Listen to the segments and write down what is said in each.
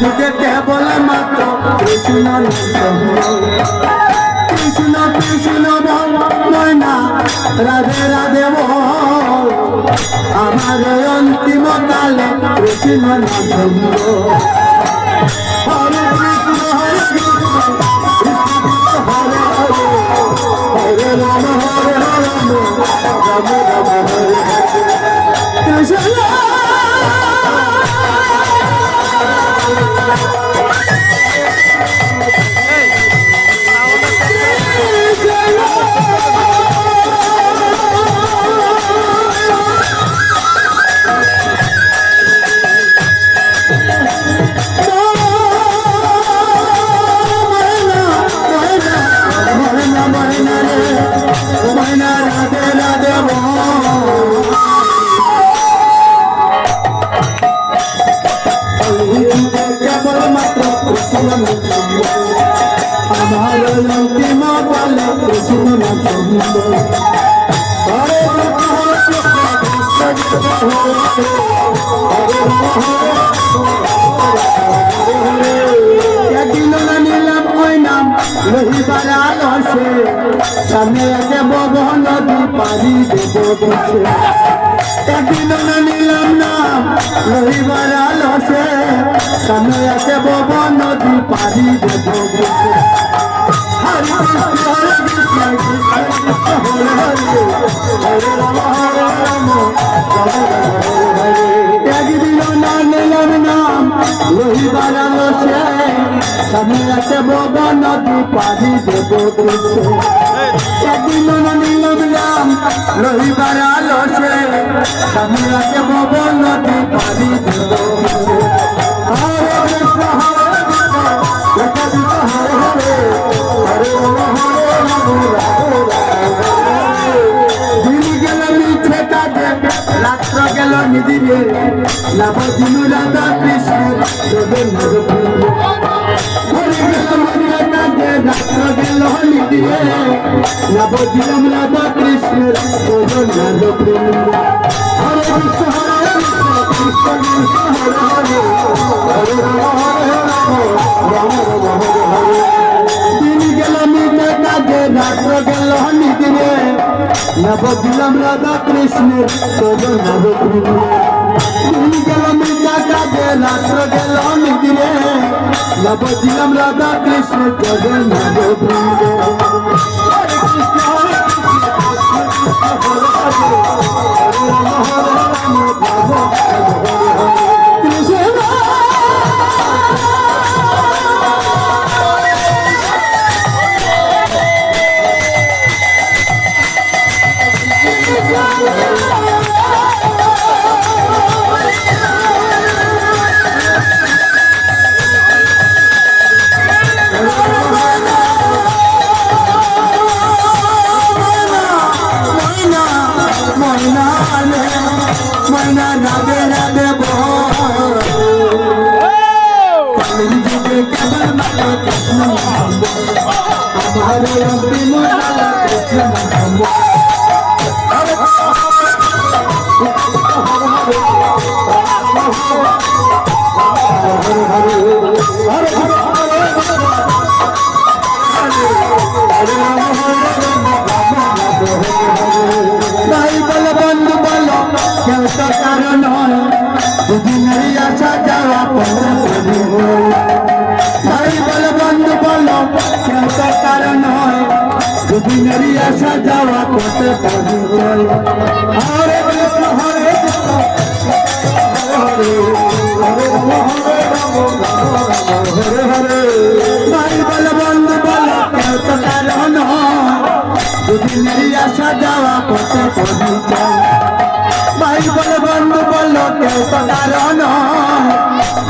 যুগে কেবল মাত্র কৃষ্ণ কৃষ্ণ কৃষ্ণ ময়না রাধে রাধে বল আমার অন্তিম কালে কৃষ্ণ কৃষ্ণ আমার অন্তিম বল কৃষ্ণ রহিবার সামনে এসে বব নদী পারি দেব হরে কৃষ্ণ হরে কৃষ্ণ কৃষ্ণ কৃষ্ণ হরে হরে হরে রাম হরে রাম রাম রাম হরে হরে একদিন না নিলাম নাম রহিবার আলসে সামনে এসে বব নদী পারি দেব বসে একদিন নিলাম নাম রহিবার আলসে সামনে এসে বব নদী পারি দেব বসে হরে কৃষ্ণ হরে কৃষ্ণ গেল নিদিরে লাভ দিন রাধা কৃষ্ণ জগন্নাথ দিলাম রাধা কৃষ্ণের জগন্নাথ হরে কৃষ্ণ হরে কৃষ্ণ কৃষ্ণ কৃষ্ণ, হরে হরে। হরে রাম রাম হরে হরে। দিন গেল কাজে রাত্র গেল নিদিরে নব দিলাম রাধা কৃষ্ণের চরণ নব দিন গেল মিছা কাজে রাত্র গেল নিদিরে নব দিলাম রাধা কৃষ্ণের চরণ নব কৃষ্ণ কেউ তো কারও নয় দুদিনের আসা যাওয়া পড়ি ভাই বল, বন্ধু বল কেউ তো কারও নয় দুদিনের আসা যাওয়া পথে পড়ি বল হরে কৃষ্ণ হরে কৃষ্ণ, হরে হরে হরে হরে রাম হরে হরে। ভাই বল, বন্ধু বল কেউ তো কারও নয় দুদিনের আসা যাওয়া পথে পড়ি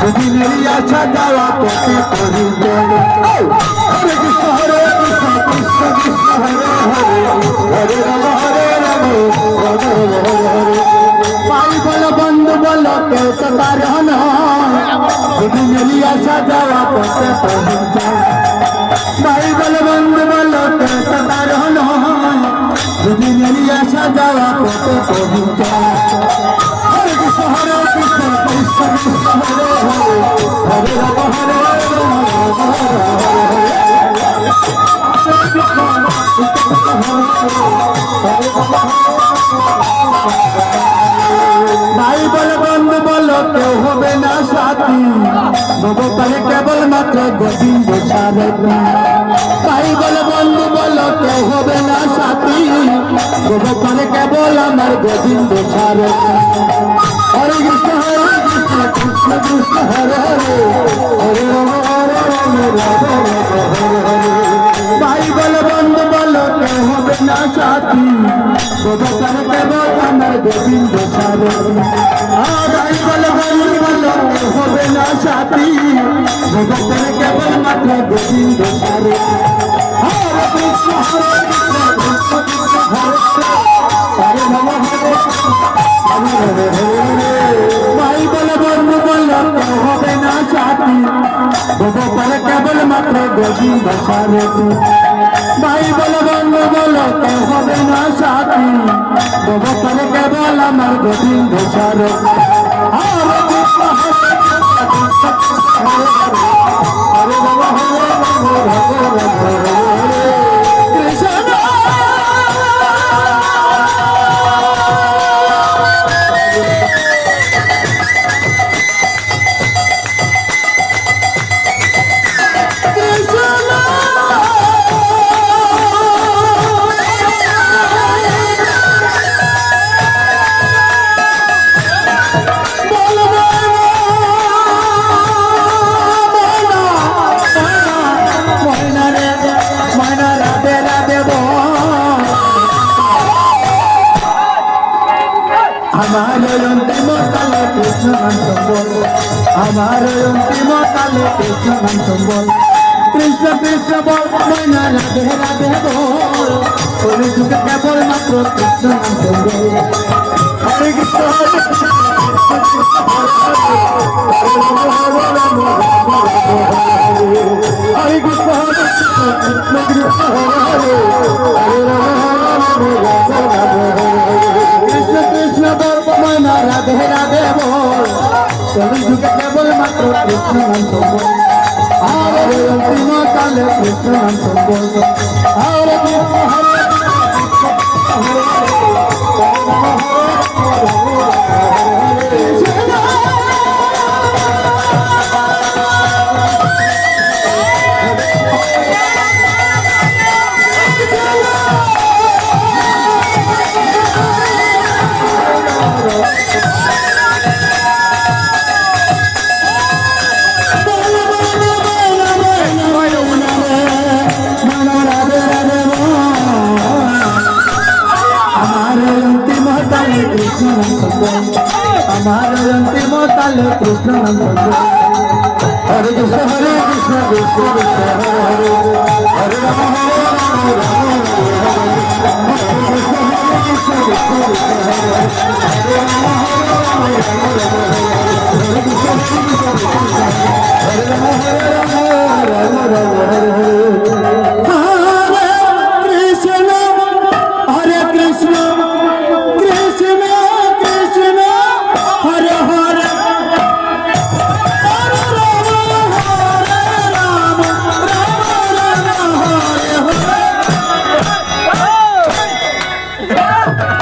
দুদিনের আসা যাওয়া পথে চল হরে কৃষ্ণ হরে কৃষ্ণ কৃষ্ণ কৃষ্ণ হরে হরে হরে রাম হরে রাম রাম হরে হরে ভাই বলে বন্ধু বলল কেউ তো কারণ দুদিনের আসা যাওয়া পথে পড়ি চল ভাই বন্ধু বলো কেউ তো কারণ যদি মেরি যাওয়া কত কবিত ভাই বলে বন্ধু বলো, কেউ হবে না সাথী ভগবানে কেবল মাত্র গোবিন্দ সারথী ভাই বলে বন্ধু বলো, কেউ হবে না সাথী ভগবানে কেবল আমার গোবিন্দ সারথী হরে কৃষ্ণ হরে কৃষ্ণ কৃষ্ণ কৃষ্ণ হরে হরে হরে রাম হরে রাম রাম রাম হরে হরে ভাই বলে বন্ধু বলো কেউ হবে না সাথী? ভগবান কেবল আমার গোবিন্দ সারথী। আর ভাই বলে কেউ হবে না সাথী? ভগবান কেবল মাত্র গোবিন্দ সারথী। হরে কৃষ্ণ হরে কৃষ্ণ কৃষ্ণ কৃষ্ণ। হরে হরে নম হরে হরে হরে। গোবিন্দ সারথী ভাই বলো বন্ধু বলো কেউ হবে না সাথী। ভগবান কেবল আমার গোবিন্দ সারথী হরে কৃষ্ণ হরে কৃষ্ণ কালে কৃষ্ণ নাম সম্বল আমার অন্তিম কালে কৃষ্ণ নাম সম্বল কৃষ্ণ কৃষ্ণ বল ময়না রাধে রাধে বল কলি মাত্র কৃষ্ণ আমার অন্তিম তালে কৃষ্ণ হরে কৃষ্ণ হরে কৃষ্ণ কৃষ্ণ কৃষ্ণ হরে হরে হরে রাম হরে রাম রাম হরে হরে কৃষ্ণ কৃষ্ণ কৃষ্ণ কৃষ্ণ হরে হরে হরে রাম হরে রাম রাম হরে Oh,